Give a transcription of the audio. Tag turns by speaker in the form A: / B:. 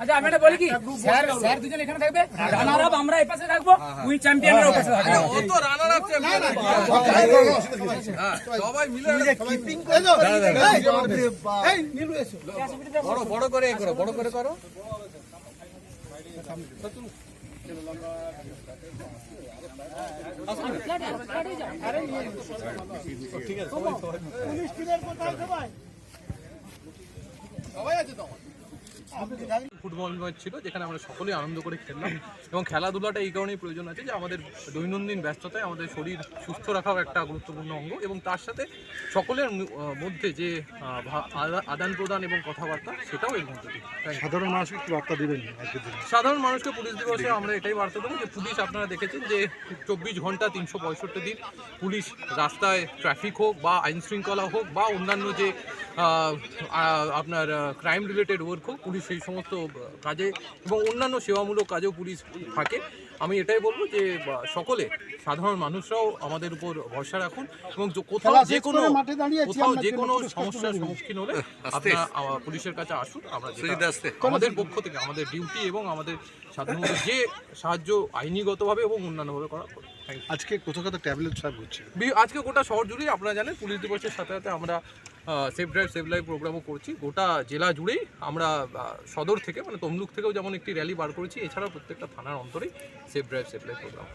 A: আচ্ছা আমি এটা বলি কি? স্যার স্যার দুজন এখানে থাকবে। রানার আপ আমরা এই পাশে থাকব উই চ্যাম্পিয়নরা ওই পাশে থাকবে।
B: ও তো রানার আপ চ্যাম্পিয়ন সবাই মিলে কিপিং বড় বড় করে করো বড় করে করো। সবাই আছে তখন। তো ফুটবল ম্যাচ ছিল যেখানে আমরা সকলেই আনন্দ করে খেললাম। এবং খেলাধুলাটা এই কারণেই প্রয়োজন আছে যে আমাদের দৈনন্দিন ব্যস্ততায় আমাদের শরীর সুস্থ রাখাও একটা গুরুত্বপূর্ণ অঙ্গ। এবং তার সাথে সকলের মধ্যে যে আদান প্রদান এবং কথাবার্তা সেটাও এর মধ্যে
C: সাধারণ মানুষকে একটু বার্তা দিবেন
B: সাধারণ মানুষকে পুলিশ দিবসে আমরা এটাই বার্তা দেবো যে পুলিশ আপনারা দেখেছেন যে চব্বিশ ঘণ্টা তিনশো পঁয়ষট্টি দিন পুলিশ রাস্তায় ট্রাফিক হোক বা আইনশৃঙ্খলা হোক বা অন্যান্য যে আপনার ক্রাইম রিলেটেড ওয়ার্ক হোক পুলিশ সেই সমস্ত কাজে এবং অন্যান্য সেবামূলক কাজেও পুলিশ থাকে। আমি এটাই বলব যে সকলে সাধারণ মানুষরাও আমাদের উপর ভরসা রাখুন এবং কোথাও যে কোনো কোথাও যে কোনো সমস্যার সম্মুখীন হলে আপনারা পুলিশের কাছে আসুন আমরা আমাদের পক্ষ থেকে আমাদের ডিউটি এবং আমাদের সাধারণত যে সাহায্য আইনিগতভাবে এবং অন্যান্যভাবে করা।
C: আজকে কোথাও কোথাও ট্যাবলেট সার্ভ হচ্ছে
B: আজকে গোটা শহর জুড়েই আপনারা জানেন পুলিশ দিবসের সাথে সাথে আমরা সেফ ড্রাইভ সেভ লাইভ প্রোগ্রামও করছি। গোটা জেলা জুড়েই আমরা সদর থেকে মানে তমলুক থেকেও যেমন একটি র্যালি বার করেছি, এছাড়াও প্রত্যেকটা থানার অন্তরেই safe drive save life program